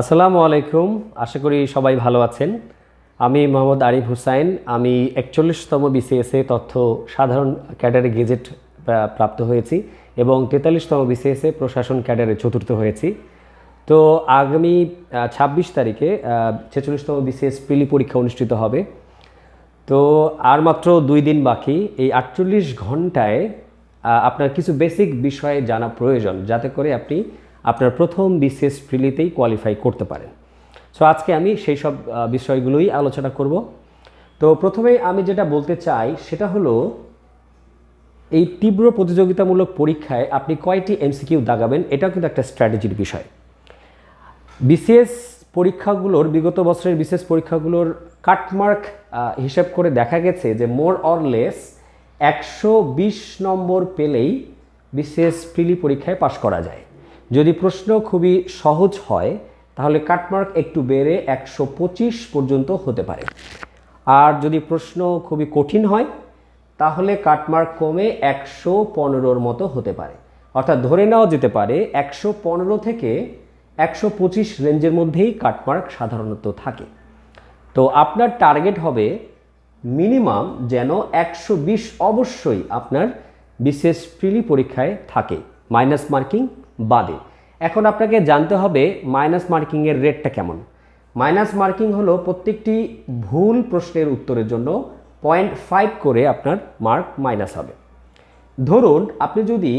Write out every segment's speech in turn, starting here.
আসসালামু আলাইকুম। আশা করি সবাই ভালো আছেন। আমি মোহাম্মদ আরিফ হুসাইন। আমি একচল্লিশতম বিসিএসএ তথ্য সাধারণ ক্যাডারে গেজেট প্রাপ্ত হয়েছি এবং তেতাল্লিশতম বিসিএসএ প্রশাসন ক্যাডারে চতুর্থ হয়েছি। তো আগামী ছাব্বিশ তারিখে ছেচল্লিশতম বিসিএস প্রিলি পরীক্ষা অনুষ্ঠিত হবে। তো আর মাত্র দুই দিন বাকি। এই আটচল্লিশ ঘন্টায় আপনার কিছু বেসিক বিষয়ে জানা প্রয়োজন। যাতে করে আপনি আপনার প্রথম বিসিএস প্রিলিতেই কোয়ালিফাই করতে পারেন। সো আজকে আমি সেই সব বিষয়গুলোই আলোচনা করব। তো প্রথমে আমি যেটা বলতে চাই, সেটা হলো এই তীব্র প্রতিযোগিতামূলক পরীক্ষায় আপনি কয়টি এমসিকিউ দাগাবেন, এটাও কিন্তু একটা স্ট্র্যাটেজির বিষয়। বিসিএস পরীক্ষাগুলোর, বিগত বছরের বিশেষ পরীক্ষাগুলোর কাটমার্ক হিসাব করে দেখা গেছে যে মোর অর লেস একশো বিশ নম্বর পেলেই বিসিএস প্রিলি পরীক্ষায় পাশ করা যায়। যদি প্রশ্ন খুবই সহজ হয়, তাহলে কাটমার্ক একটু বেড়ে একশো পঁচিশ পর্যন্ত হতে পারে। আর যদি প্রশ্ন খুবই কঠিন হয়, তাহলে কাটমার্ক কমে একশো পনেরোর মতো হতে পারে। অর্থাৎ ধরে নেওয়া যেতে পারে, একশো পনেরো থেকে একশো পঁচিশ রেঞ্জের মধ্যেই কাটমার্ক সাধারণত থাকে। তো আপনার টার্গেট হবে মিনিমাম যেন একশো বিশ অবশ্যই আপনার বিশেষ প্রিলি পরীক্ষায় থাকে। মাইনাস মার্কিং বাদে। এখন আপনাকে জানতে হবে মাইনাস মার্কিংয়ের রেটটা কেমন। মাইনাস মার্কিং হলো প্রত্যেকটি ভুল প্রশ্নের উত্তরের জন্য পয়েন্ট ফাইভ করে আপনার মার্ক মাইনাস হবে। ধরুন আপনি যদি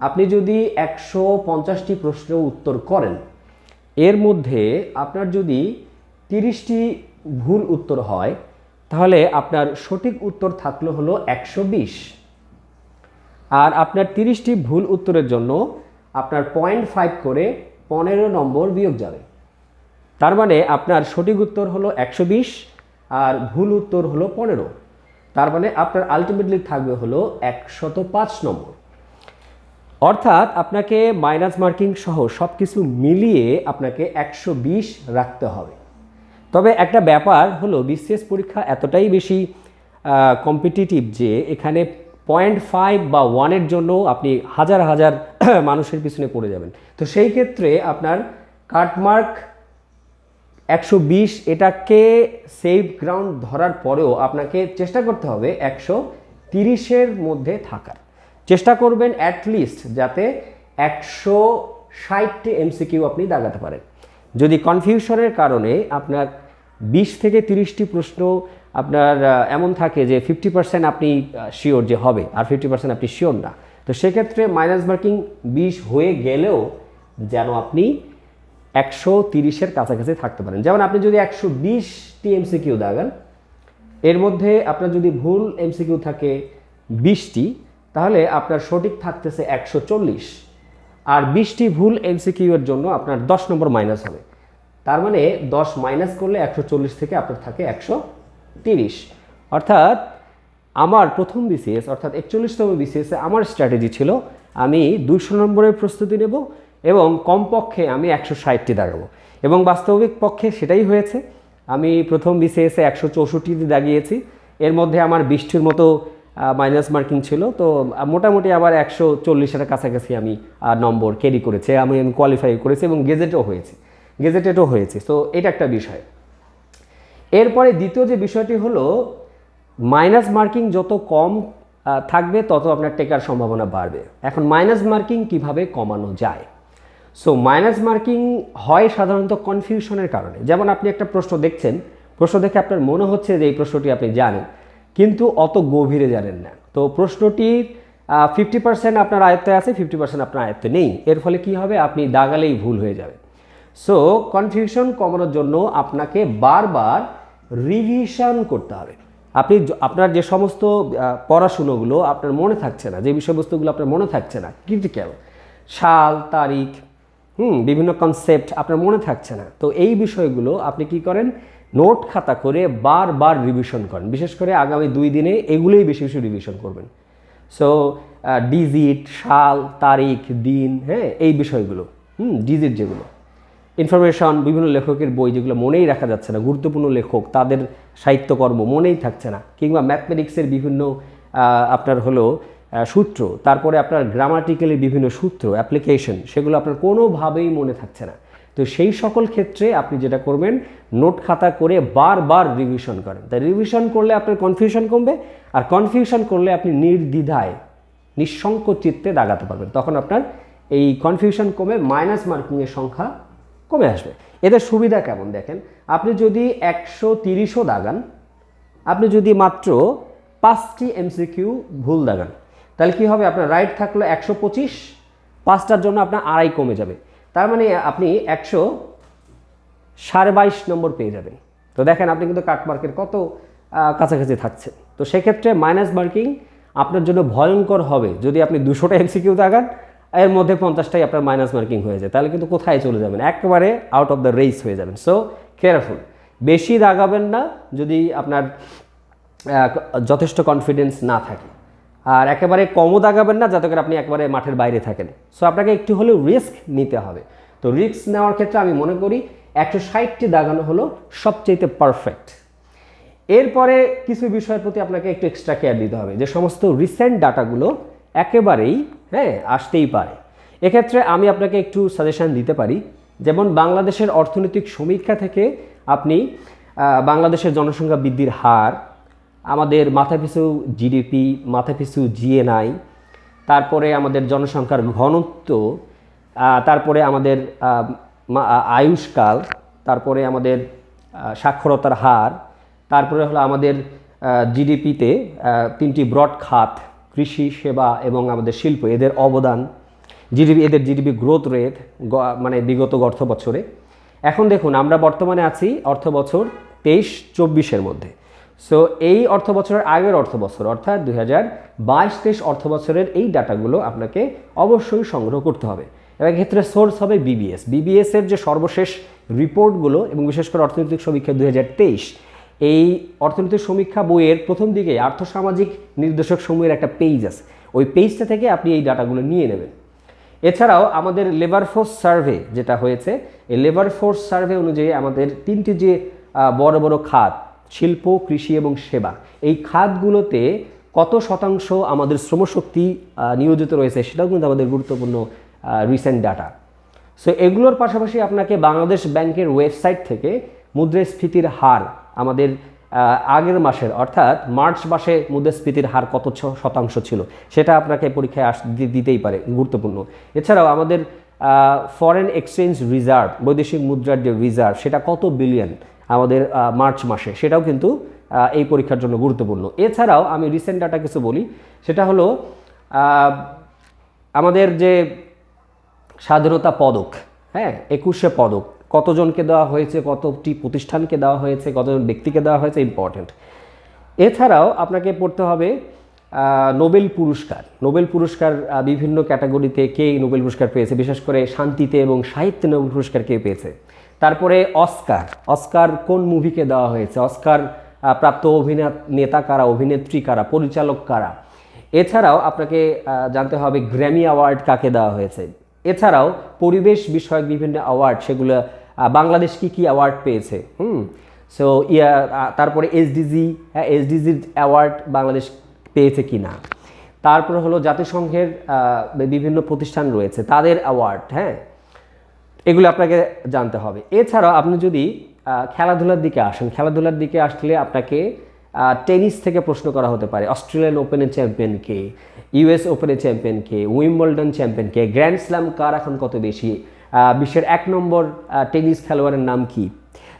আপনি যদি একশো পঞ্চাশটি প্রশ্নের উত্তর করেন, এর মধ্যে আপনার যদি তিরিশটি ভুল উত্তর হয়, তাহলে আপনার সঠিক উত্তর থাকল হলো একশো বিশ। আর আপনার তিরিশটি ভুল উত্তরের জন্য আপনার পয়েন্ট ফাইভ করে পনেরো নম্বর বিয়োগ যাবে। তার মানে আপনার সঠিক উত্তর হলো একশো বিশ আর ভুল উত্তর হলো পনেরো। তার মানে আপনার আলটিমেটলি থাকবে হলো একশত পাঁচ নম্বর। অর্থাৎ আপনাকে মাইনাস মার্কিং সহ সব কিছু মিলিয়ে আপনাকে একশো বিশ রাখতে হবে। তবে একটা ব্যাপার হলো বিসিএস পরীক্ষা এতটাই বেশি কম্পিটিটিভ যে এখানে পয়েন্ট ফাইভ বা ওয়ানের জন্য আপনি হাজার হাজার মানুষের পিছনে পড়ে যাবেন। তো সেই ক্ষেত্রে আপনার কাটমার্ক একশো বিশ, এটাকে সেফ গ্রাউন্ড ধরার পরেও আপনাকে চেষ্টা করতে হবে একশো তিরিশের মধ্যে থাকার। চেষ্টা করবেন অ্যাটলিস্ট যাতে একশো ষাটটি এমসিকিউ আপনি দাগাতে পারেন। যদি কনফিউশনের কারণে আপনার বিশ থেকে তিরিশটি প্রশ্ন আপনার এমন থাকে যে ফিফটি পার্সেন্ট আপনি শিওর যে হবে, আর ফিফটি পার্সেন্ট আপনি শিওর না। তো সেক্ষেত্রে মাইনাস মার্কিং বিশ হয়ে গেলেও যেন আপনি একশো তিরিশের কাছাকাছি থাকতে পারেন। যেমন আপনি যদি একশো বিশটি এমসিকিউ দাগান, এর মধ্যে আপনার যদি ভুল এমসিকিউ থাকে বিশটি, তাহলে আপনার সঠিক থাকতেছে একশো চল্লিশ। আর বিশটি ভুল এমসিকিউ এর জন্য আপনার দশ নম্বর মাইনাস হবে। তার মানে দশ মাইনাস করলে একশো চল্লিশ থেকে আপনার থাকে একশো তিরিশ। অর্থাৎ আমার প্রথম বিসিএস, অর্থাৎ একচল্লিশতম বিসিএসে আমার স্ট্র্যাটেজি ছিল, আমি দুশো নম্বরের প্রস্তুতি নেব এবং কমপক্ষে আমি একশো ষাটটি দাগাবো। এবং বাস্তবিক পক্ষে সেটাই হয়েছে, আমি প্রথম বিসিএসে একশো চৌষট্টিটি দাগিয়েছি। এর মধ্যে আমার বৃষ্টির মতো মাইনাস মার্কিং ছিল, তো মোটামুটি আবার একশো চল্লিশের কাছাকাছি আমি নম্বর ক্যারি করেছে, আমি আমি কোয়ালিফাই করেছি এবং গেজেটও হয়েছে। গেজেটেডও হয়েছে। তো, এটা একটা বিষয়। এরপরে দ্বিতীয় যে বিষয়টি হলো মাইনাস মার্কিং যত কম থাকবে, তত আপনার টেকার সম্ভাবনা বাড়বে। এখন মাইনাস মার্কিং কীভাবে কমানো যায়? সো মাইনাস মার্কিং হয় সাধারণত কনফিউশনের কারণে। যেমন আপনি একটা প্রশ্ন দেখছেন, প্রশ্ন দেখে আপনার মনে হচ্ছে যে এই প্রশ্নটি আপনি জানেন, কিন্তু অত গভীরে জানেন না। তো প্রশ্নটির ফিফটি পার্সেন্ট আপনার আয়ত্তে আছে ফিফটি পার্সেন্ট আপনার আয়ত্তে নেই। এর ফলে কি হবে? আপনি দাগালেই ভুল হয়ে যাবে সো কনফিউশন কমানোর জন্য আপনাকে বারবার রিভিশন করতে হবে। আপনি আপনার যে সমস্ত পড়াশুনোগুলো আপনার মনে থাকছে না, যে বিষয়বস্তুগুলো আপনার মনে থাকছে না ক্রিটিক্যাল সাল, তারিখ, হুম, বিভিন্ন কনসেপ্ট আপনার মনে থাকছে না। তো এই বিষয়গুলো আপনি কি করেন? নোট খাতা করে বারবার রিভিশন করেন। বিশেষ করে আগামী দুই দিনে এগুলোই বেশি বেশি রিভিশন করবেন। সো ডিজিট সাল, তারিখ, দিন হ্যাঁ এই বিষয়গুলো, হুম ডিজিট যেগুলো। ইনফরমেশন বিভিন্ন লেখকের বই যেগুলো মনেই রাখা যাচ্ছে না, গুরুত্বপূর্ণ লেখক, তাদের সাহিত্যকর্ম মনেই থাকছে না। কিংবা ম্যাথমেটিক্সের বিভিন্ন আপনার হলো সূত্র, তারপরে আপনার গ্রামাটিক্যালি বিভিন্ন সূত্র অ্যাপ্লিকেশন সেগুলো আপনার কোনোভাবেই মনে থাকছে না। তো সেই সকল ক্ষেত্রে আপনি যেটা করবেন, নোট খাতা করে বারবার রিভিশন করেন। তাই রিভিশন করলে আপনার কনফিউশন কমবে, আর কনফিউশন করলে আপনি নির্দ্বিধায় নিঃশঙ্ক চিত্তে দাগাতে পারবেন। তখন আপনার এই কনফিউশন কমে মাইনাস মার্কিংয়ের সংখ্যা কমে আসবে। এদের সুবিধা কেমন দেখেন? আপনি যদি একশো তিরিশও দাগান, আপনি যদি মাত্র পাঁচটি এমসিকিউ ভুল দাগান, তাহলে কি হবে? আপনার রাইট থাকল একশো পঁচিশ, পাঁচটার জন্য আপনার আড়াই কমে যাবে। তার মানে আপনি একশো সাড়ে বাইশ নম্বর পেয়ে যাবেন। তো দেখেন, আপনি কিন্তু কাট মার্কের কত কাছাকাছি থাকছে। তো সেক্ষেত্রে মাইনাস মার্কিং আপনার জন্য ভয়ঙ্কর হবে। যদি আপনি দুশোটা এমসিকিউ দাগান এর মধ্যে পঞ্চাশটাই আপনার মাইনাস মার্কিং হয়ে যায়। তাহলে কিন্তু কোথায় চলে যাবেন? একেবারে আউট অফ দ্য রেস হয়ে যাবেন। সো কেয়ারফুল বেশি দাগাবেন না যদি আপনার যথেষ্ট কনফিডেন্স না থাকে। আর একেবারে কমও দাগাবেন না, যাতে করে আপনি একেবারে মাঠের বাইরে থাকেন। সো আপনাকে একটু হলেও রিস্ক নিতে হবে। তো রিস্ক নেওয়ার ক্ষেত্রে আমি মনে করি একশো ষাটটি দাগানো হলো সবচেয়ে পারফেক্ট এরপরে কিছু বিষয়ের প্রতি আপনাকে একটু এক্সট্রা কেয়ার দিতে হবে। যে সমস্ত রিসেন্ট ডাটাগুলো একেবারেই হ্যাঁ আসতেই পারে। এক্ষেত্রে আমি আপনাকে একটু সাজেশন দিতে পারি, যেমন বাংলাদেশের অর্থনৈতিক সমীক্ষা থেকে আপনি বাংলাদেশের জনসংখ্যা বৃদ্ধির হার, আমাদের মাথাপিছু জিডিপি মাথাপিছু জিএনআই তারপরে আমাদের জনসংখ্যার ঘনত্ব তারপরে আমাদের আয়ুষ্কাল, তারপরে আমাদের সাক্ষরতার হার, তারপরে হলো আমাদের জিডিপিতে তিনটি ব্রড খাত। কৃষি, সেবা এবং আমাদের শিল্প, এদের অবদান, জিডিপি, এদের জিডিপি গ্রোথ রেট মানে বিগত অর্থ বছরে। এখন দেখুন, আমরা বর্তমানে আছি অর্থ বছর তেইশ চব্বিশের মধ্যে। সো এই অর্থ বছরের আগের অর্থ বছর, অর্থাৎ দুই হাজার বাইশ, তেইশ অর্থ বছরের এই ডাটাগুলো আপনাকে অবশ্যই সংগ্রহ করতে হবে। এবং এক্ষেত্রে সোর্স হবে বিবিএস বিবিএসের যে সর্বশেষ রিপোর্টগুলো এবং বিশেষ করে অর্থনৈতিক সমীক্ষা দুই হাজার তেইশ এই অর্থনৈতিক সমীক্ষা বইয়ের প্রথম দিকে আর্থসামাজিক নির্দেশক সমূহের একটা পেজ আছে। ওই পেজটা থেকে আপনি এই ডাটাগুলো নিয়ে নেবেন। এছাড়াও আমাদের লেবার ফোর্স সার্ভে যেটা হয়েছে, এই লেবার ফোর্স সার্ভে অনুযায়ী আমাদের তিনটি যে বড় বড় খাত, শিল্প, কৃষি এবং সেবা, এই খাতগুলোতে কত শতাংশ আমাদের শ্রমশক্তি নিয়োজিত রয়েছে সেটাও কিন্তু আমাদের গুরুত্বপূর্ণ রিসেন্ট ডাটা সো এগুলোর পাশাপাশি আপনাকে বাংলাদেশ ব্যাংকের ওয়েবসাইট থেকে মুদ্রাস্ফীতির হার আমাদের আগের মাসের, অর্থাৎ মার্চ মাসে মুদ্রাস্ফীতির হার কত শতাংশ ছিল, সেটা আপনাকে পরীক্ষায় আস দিতেই পারে, গুরুত্বপূর্ণ। এছাড়াও আমাদের ফরেন এক্সচেঞ্জ রিজার্ভ বৈদেশিক মুদ্রার যে রিজার্ভ সেটা কত বিলিয়ন আমাদের মার্চ মাসে, সেটাও কিন্তু এই পরীক্ষার জন্য গুরুত্বপূর্ণ। এছাড়াও আমি রিসেন্ট ডাটা কিছু বলি, সেটা হলো আমাদের যে স্বাধীনতা পদক হ্যাঁ একুশে পদক কতজনকে দেওয়া হয়েছে, কতটি প্রতিষ্ঠানকে দেওয়া হয়েছে, কতজন ব্যক্তিকে দেওয়া হয়েছে ইম্পর্ট্যান্ট এছাড়াও আপনাকে পড়তে হবে নোবেল পুরস্কার। নোবেল পুরস্কার বিভিন্ন ক্যাটাগরিতে কে নোবেল পুরস্কার পেয়েছে? বিশেষ করে শান্তিতে এবং সাহিত্যে নোবেল পুরস্কার কে পেয়েছে? তারপরে অস্কার। অস্কার কোন মুভিকে দেওয়া হয়েছে? অস্কার প্রাপ্ত অভিনেতা কারা, অভিনেত্রী কারা, পরিচালক কারা? এছাড়াও আপনাকে জানতে হবে গ্র্যামি অ্যাওয়ার্ড কাকে দেওয়া হয়েছে? এছাড়াও পরিবেশ বিষয়ক বিভিন্ন অ্যাওয়ার্ড সেগুলো বাংলাদেশ কি কি অ্যাওয়ার্ড পেয়েছে? হুম? সো ইয়া তারপরে এসডিজি হ্যাঁ এসডিজির অ্যাওয়ার্ড বাংলাদেশ পেয়েছে কি না তারপরে হলো জাতিসংঘের বিভিন্ন প্রতিষ্ঠান রয়েছে, তাদের অ্যাওয়ার্ড হ্যাঁ? এগুলো আপনাকে জানতে হবে। এছাড়াও আপনি যদি খেলাধুলার দিকে আসেন, খেলাধুলার দিকে আসলে আপনাকে টেনিস থেকে প্রশ্ন করা হতে পারে। অস্ট্রেলিয়ান ওপেনের চ্যাম্পিয়ন কে ইউএস ওপেনের চ্যাম্পিয়ন কে উইম্বলডন চ্যাম্পিয়ন কে গ্র্যান্ড স্ল্যাম কার এখন কত বেশি? বিশ্বের এক নম্বর টেনিস খেলোয়াড়ের নাম কি?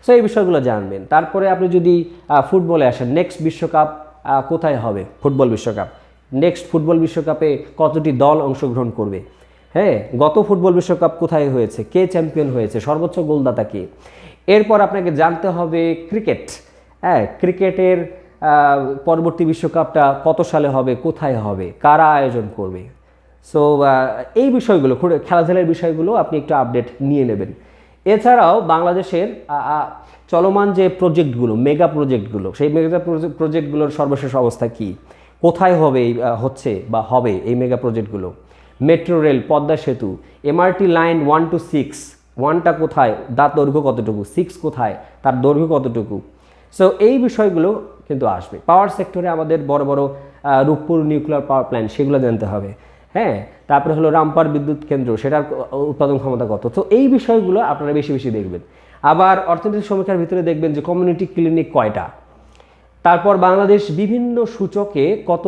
সো এই বিষয়গুলো জানবেন। তারপরে আপনি যদি ফুটবলে আসেন নেক্সট বিশ্বকাপ কোথায় হবে? ফুটবল বিশ্বকাপ। নেক্সট ফুটবল বিশ্বকাপে কতটি দল অংশগ্রহণ করবে? হ্যাঁ গত ফুটবল বিশ্বকাপ কোথায় হয়েছে? কে চ্যাম্পিয়ন হয়েছে? সর্বোচ্চ গোলদাতা কে? এরপর আপনাকে জানতে হবে ক্রিকেট। হ্যাঁ ক্রিকেটের পরবর্তী বিশ্বকাপটা কত সালে হবে? কোথায় হবে? কারা আয়োজন করবে? সো এই বিষয়গুলো খেলাধুলার বিষয়গুলো আপনি একটু আপডেট নিয়ে নেবেন। এছাড়াও বাংলাদেশের চলমান যে প্রজেক্টগুলো মেগা প্রজেক্টগুলো সেই মেগা প্রজেক্টগুলোর সর্বশেষ অবস্থা কি? কোথায় হবে হচ্ছে বা হবে এই মেগা প্রজেক্টগুলো মেট্রো রেল, পদ্মা সেতু MRT line one two six ওয়ানটা কোথায়, তার দৈর্ঘ্য কতটুকু সিক্স কোথায়, তার দৈর্ঘ্য কতটুকু? সো এই বিষয়গুলো কিন্তু আসবে। পাওয়ার সেক্টরে আমাদের বড় বড় রূপপুর নিউক্লিয়ার পাওয়ার প্ল্যান্ট সেগুলো জানতে হবে। হ্যাঁ? তারপরে হলো রামপার বিদ্যুৎ কেন্দ্র, সেটার উৎপাদন ক্ষমতা কত? তো এই বিষয়গুলো আপনারা বেশি বেশি দেখবেন। আবার অর্থনৈতিক সমীক্ষার ভিতরে দেখবেন যে কমিউনিটি ক্লিনিক কয়টা? তারপর বাংলাদেশ বিভিন্ন সূচকে কত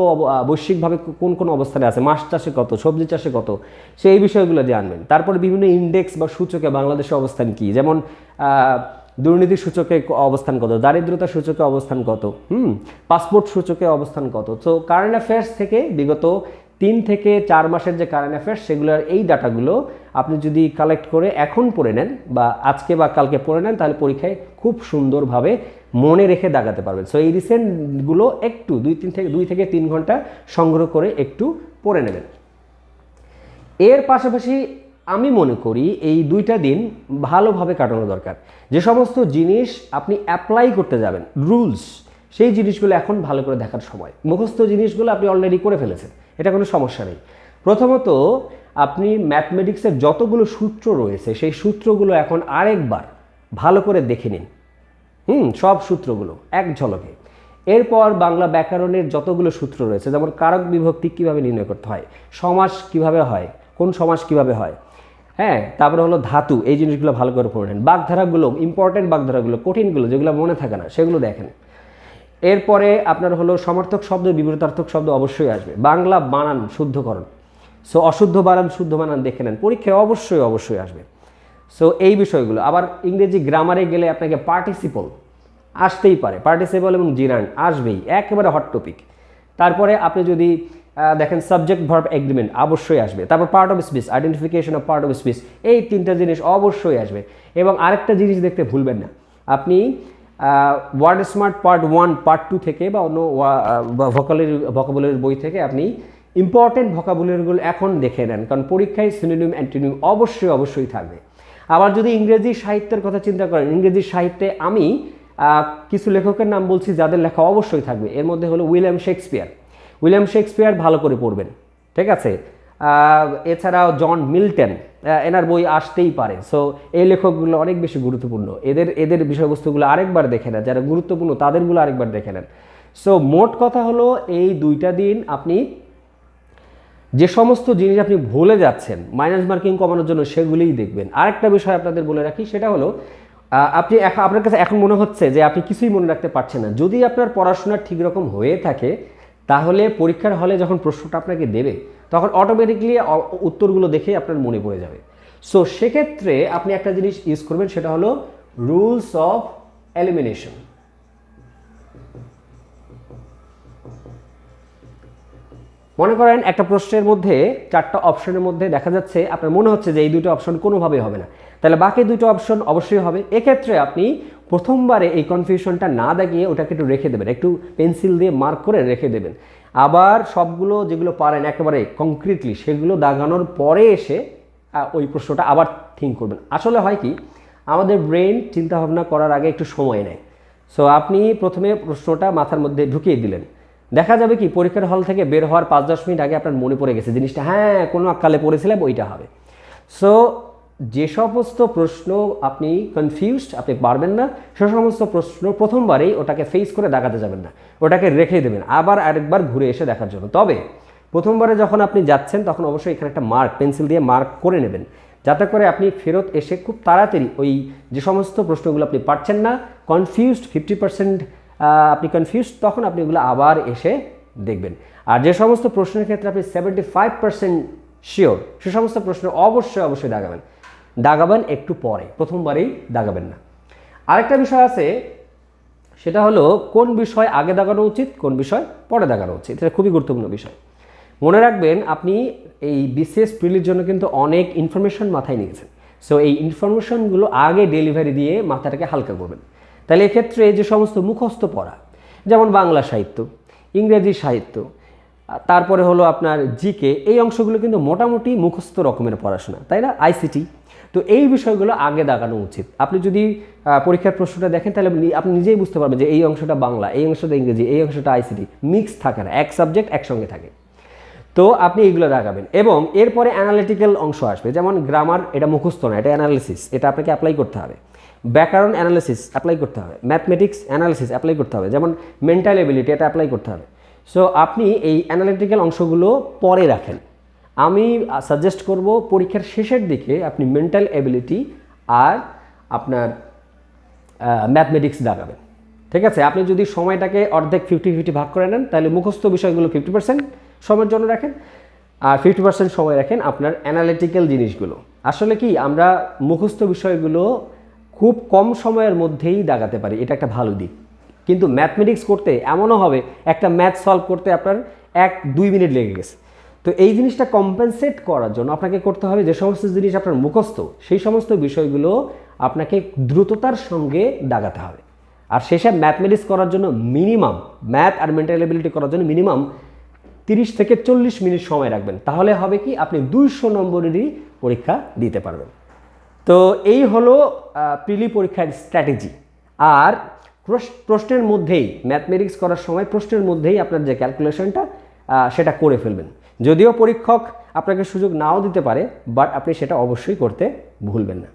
বৈশ্বিকভাবে কোন কোন অবস্থানে আছে? মাছ চাষে কত? সবজি চাষে কত? সেই বিষয়গুলো জানবেন তারপর বিভিন্ন ইন্ডেক্স বা সূচকে বাংলাদেশের অবস্থান কি? যেমন দুর্নীতি সূচকে অবস্থান কত? দারিদ্রতা সূচকে অবস্থান কত? হুম? পাসপোর্ট সূচকে অবস্থান কত? তো কারেন্ট অ্যাফেয়ার্স থেকে বিগত তিন থেকে চার মাসের যে কারেন্ট অ্যাফেয়ার্স সেগুলোর এই ডাটাগুলো আপনি যদি কালেক্ট করে এখন পড়ে নেন বা আজকে বা কালকে পড়ে নেন, তাহলে পরীক্ষায় খুব সুন্দরভাবে মনে রেখে দাগাতে পারবেন। সো এই রিসেন্টগুলো একটু দুই, তিন থেকে, দুই থেকে তিন ঘণ্টা সংগ্রহ করে একটু পড়ে নেবেন। এর পাশাপাশি আমি মনে করি এই দুইটা দিন ভালোভাবে কাটানো দরকার। যে সমস্ত জিনিস আপনি অ্যাপ্লাই করতে যাবেন রুলস সেই জিনিসগুলো এখন ভালো করে দেখার সময়। মুখস্থ জিনিসগুলো আপনি অলরেডি করে ফেলেছেন, এটা কোনো সমস্যা নেই। প্রথমত, আপনি ম্যাথমেটিক্সের যতগুলো সূত্র রয়েছে, সেই সূত্রগুলো এখন আরেকবার ভালো করে দেখে নিন। হুম, সব সূত্রগুলো, এক ঝলকে। এরপর বাংলা ব্যাকরণের যতগুলো সূত্র রয়েছে, যেমন কারক বিভক্তি কীভাবে নির্ণয় করতে হয়, সমাস কীভাবে হয়, কোন সমাস কীভাবে হয় হ্যাঁ তারপরে হলো ধাতু, এই জিনিসগুলো ভালো করে পড়ে নেন। বাগধারাগুলো ইম্পর্টেন্ট বাগধারাগুলো, কঠিনগুলো, যেগুলো মনে থাকে না, সেগুলো দেখেন। এরপরে আপনার হলো সমর্থক শব্দ বিপরীতার্থক শব্দ অবশ্যই আসবে। বাংলা বানান শুদ্ধকরণ। সো অশুদ্ধ বানান, শুদ্ধ বানান দেখে নেন। পরীক্ষায় অবশ্যই অবশ্যই আসবে। সো এই বিষয়গুলো। আবার ইংরেজি গ্রামারে গেলে আপনাকে পার্টিসিপল আসতেই পারে। পার্টিসিপল এবং জিরান আসবেই। একেবারে হট টপিক তারপরে আপনি যদি দেখেন সাবজেক্ট ভার্ব এগ্রিমেন্ট অবশ্যই আসবে। তারপর part of speech identification of part of speech এই তিনটা জিনিস অবশ্যই আসবে। এবং আরেকটা জিনিস দেখতে ভুলবেন না। আপনি word smart part one part two থেকে বা অন্য ভোকালের ভোকাবুলারির বই থেকে আপনি ইম্পর্টেন্ট ভোকাবুলারিগুলো এখন দেখে নেন, কারণ পরীক্ষায় সিনোনিম অ্যান্টিনিম অবশ্যই অবশ্যই থাকবে। আবার যদি ইংরেজি সাহিত্যের কথা চিন্তা করেন, ইংরেজি সাহিত্যে আমি কিছু লেখকের নাম বলছি যাদের লেখা অবশ্যই থাকবে। এর মধ্যে হলো উইলিয়াম শেক্সপিয়ার। উইলিয়াম শেক্সপিয়ার ভালো করে পড়বেন, ঠিক আছে? এছাড়াও জন মিল্টন এনার বই আসতেই পারে। সো এই লেখকগুলো অনেক বেশি গুরুত্বপূর্ণ। এদের এদের বিষয়বস্তুগুলো আরেকবার দেখে নেন, যারা গুরুত্বপূর্ণ তাদেরগুলো আরেকবার দেখে নেন। সো মোট কথা হলো, এই দুইটা দিন আপনি যে সমস্ত জিনিস আপনি ভুলে যাচ্ছেন মাইনাস মার্কিং কমানোর জন্য সেগুলিই দেখবেন। আরেকটা বিষয় আপনাদের বলে রাখি, সেটা হলো আপনি আপনার কাছে এখন মনে হচ্ছে যে আপনি কিছুই মনে রাখতে পারছেন না। যদি আপনার পড়াশোনা ঠিক রকম হয়ে থাকে, তাহলে পরীক্ষার হলে যখন প্রশ্নটা আপনাকে দেবে তখন অটোমেটিকলি উত্তরগুলো দেখে আপনার মনে পড়ে যাবে। সো সেক্ষেত্রে আপনি একটা জিনিস ইউজ করবেন, সেটা হলো রুলস অফ এলিমিনেশন মনে করেন একটা প্রশ্নের মধ্যে, চারটা অপশনের মধ্যে দেখা যাচ্ছে, আপনার মনে হচ্ছে যে এই দুটো অপশন কোনোভাবেই হবে না। তাহলে বাকি দুটো অপশন অবশ্যই হবে। এক্ষেত্রে আপনি প্রথমবারে এই কনফিউশনটা না দেখিয়ে ওটাকে একটু রেখে দেবেন, একটু পেন্সিল দিয়ে মার্ক করে রেখে দেবেন। আবার সবগুলো যেগুলো পারেন একেবারে কংক্রিটলি সেগুলো দাগানোর পরে এসে ওই প্রশ্নটা আবার থিঙ্ক করবেন। আসলে হয় কি, আমাদের ব্রেন চিন্তাভাবনা করার আগে একটু সময় নেয়। সো আপনি প্রথমে প্রশ্নটা মাথার মধ্যে ঢুকিয়ে দিলেন। দেখা যাবে কি, পরীক্ষার হল থেকে বের হওয়ার পাঁচ দশ মিনিট আগে আপনার মনে পড়ে গেছে জিনিসটা। হ্যাঁ কোনো কালে পড়েছিলাম, ওইটা হবে। সো যে সমস্ত প্রশ্ন আপনি কনফিউজড আপনি পারবেন না, সে সমস্ত প্রশ্ন প্রথমবারেই ওটাকে ফেস করে দেখাতে যাবেন না। ওটাকে রেখে দেবেন, আবার আরেকবার ঘুরে এসে দেখার জন্য। তবে প্রথমবারে যখন আপনি যাচ্ছেন, তখন অবশ্যই এখানে একটা মার্ক পেন্সিল দিয়ে মার্ক করে নেবেন। যাতে করে আপনি ফেরত এসে খুব তাড়াতাড়ি ওই যে সমস্ত প্রশ্নগুলো আপনি পারছেন না কনফিউজড ফিফটি পার্সেন্ট আপনি কনফিউজড তখন আপনি ওগুলো আবার এসে দেখবেন। আর যে সমস্ত প্রশ্নের ক্ষেত্রে আপনি সেভেন্টি ফাইভ পার্সেন্ট শিওর সে সমস্ত প্রশ্ন অবশ্যই অবশ্যই দাগাবেন। দাগাবেন একটু পরে, প্রথমবারেই দাগাবেন না। আরেকটা বিষয় আছে, সেটা হলো কোন বিষয় আগে দাগানো উচিত, কোন বিষয় পরে দাগানো উচিত, এটা খুবই গুরুত্বপূর্ণ বিষয়। মনে রাখবেন, আপনি এই বিসিএস প্রিলির জন্য কিন্তু অনেক ইনফরমেশন মাথায় নিয়েছেন। সো এই ইনফরমেশনগুলো আগে ডেলিভারি দিয়ে মাথাটাকে হালকা করবেন। তাহলে এক্ষেত্রে যে সমস্ত মুখস্থ পড়া, যেমন বাংলা সাহিত্য, ইংরেজি সাহিত্য তারপরে হলো আপনার জিকে এই অংশগুলো কিন্তু মোটামুটি মুখস্থ রকমের পড়াশোনা, তাই না? আইসিটি তো এই বিষয়গুলো আগে দাগানো উচিত। আপনি যদি পরীক্ষার প্রশ্নটা দেখেন, তাহলে আপনি নিজেই বুঝতে পারবেন যে এই অংশটা বাংলা, এই অংশটা ইংরেজি, এই অংশটা আইসিটি মিক্স থাকে না, এক সাবজেক্ট একসঙ্গে থাকে। তো আপনি এইগুলো দাগাবেন এবং এরপরে অ্যানালিটিক্যাল অংশ আসবে, যেমন গ্রামার এটা মুখস্থ না, এটা অ্যানালিসিস এটা আপনাকে অ্যাপ্লাই করতে হবে। ব্যাকরণ অ্যানালিসিস অ্যাপ্লাই করতে হবে। ম্যাথমেটিক্স অ্যানালিসিস অ্যাপ্লাই করতে হবে। যেমন মেন্টাল এবিলিটি এটা অ্যাপ্লাই করতে হবে। সো আপনি এই অ্যানালিটিক্যাল অংশগুলো পরে রাখেন। আমি সাজেস্ট করব পরীক্ষার শেষের দিকে আপনি মেন্টাল এবিলিটি আর আপনার ম্যাথমেটিক্স দাগাবেন। ঠিক আছে? আপনি যদি সময়টাকে অর্ধেক ফিফটি ফিফটি ভাগ করে নেন, তাহলে মুখস্থ বিষয়গুলো ফিফটি পার্সেন্ট সময়ের জন্য রাখেন। আর ফিফটি পার্সেন্ট সময় রাখেন আপনার অ্যানালিটিক্যাল জিনিসগুলো। আসলে কি, আমরা মুখস্থ বিষয়গুলো খুব কম সময়ের মধ্যেই দাগাতে পারি। এটা একটা ভালো দিক। কিন্তু ম্যাথমেটিক্স করতে এমনও হবে, একটা ম্যাথ সলভ করতে আপনার এক, দুই মিনিট লেগে গেছে। তো এই জিনিসটা কম্পেনসেট করার জন্য আপনাকে করতে হবে যে সমস্ত জিনিস আপনার মুখস্থ, সেই সমস্ত বিষয়গুলো আপনাকে দ্রুততার সঙ্গে দাগাতে হবে। আর শেষে ম্যাথমেটিক্স করার জন্য মিনিমাম ম্যাথ আর মেন্টাল এবিলিটি করার জন্য মিনিমাম তিরিশ থেকে চল্লিশ মিনিট সময় রাখবেন। তাহলে হবে কি, আপনি দুইশো নম্বরেরই পরীক্ষা দিতে পারবেন। তো এই হলো প্রিলি পরীক্ষার স্ট্র্যাটেজি আর প্রশ্নের মধ্যেই ম্যাথমেটিক্স করার সময় প্রশ্নের মধ্যেই আপনার যে ক্যালকুলেশনটা সেটা করে ফেলবেন। যদিও পরীক্ষক আপনাকে সুযোগ নাও দিতে পারে বাট আপনি সেটা অবশ্যই করতে ভুলবেন না।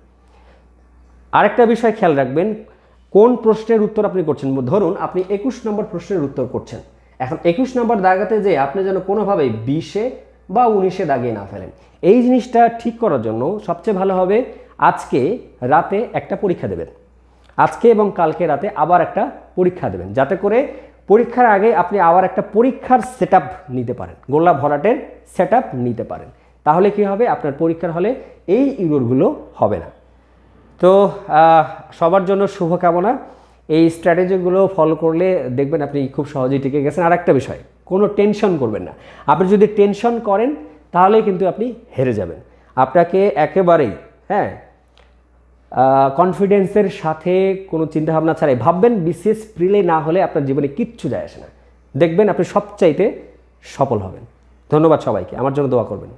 আরেকটা বিষয় খেয়াল রাখবেন, কোন প্রশ্নের উত্তর আপনি করছেন? ধরুন, আপনি একুশ নম্বর প্রশ্নের উত্তর করছেন। এখন একুশ নম্বর দাগাতে যে আপনি যেন কোনোভাবে বিশে বা উনিশে দাগিয়ে না ফেলেন। এই জিনিসটা ঠিক করার জন্য সবচেয়ে ভালো হবে, আজকে রাতে একটা পরীক্ষা দেবেন। আজকে এবং কালকে রাতে আবার একটা পরীক্ষা দেবেন। যাতে করে পরীক্ষার আগে আপনি আবার একটা পরীক্ষার সেট নিতে পারেন। গোল্লা ভরাটের সেট নিতে পারেন। তাহলে কি হবে? আপনার পরীক্ষার হলে এই ইউরোরগুলো হবে না। তো সবার জন্য শুভকামনা। এই স্ট্র্যাটেজিগুলো ফলো করলে দেখবেন আপনি খুব সহজেই টিকে গেছেন। আর একটা বিষয়, কোনো টেনশন করবেন না। আপনি যদি টেনশন করেন তাহলে কিন্তু আপনি হেরে যাবেন। আপনাকে একেবারেই হ্যাঁ কনফিডেন্সের সাথে কোনো চিন্তাভাবনা ছাড়াই। ভাববেন বিসিএস প্রিলে না হলে আপনার জীবনে কিচ্ছু যায় আসে না। দেখবেন আপনি সবচাইতে সফল হবেন। ধন্যবাদ সবাইকে। আমার জন্য দোয়া করবেন।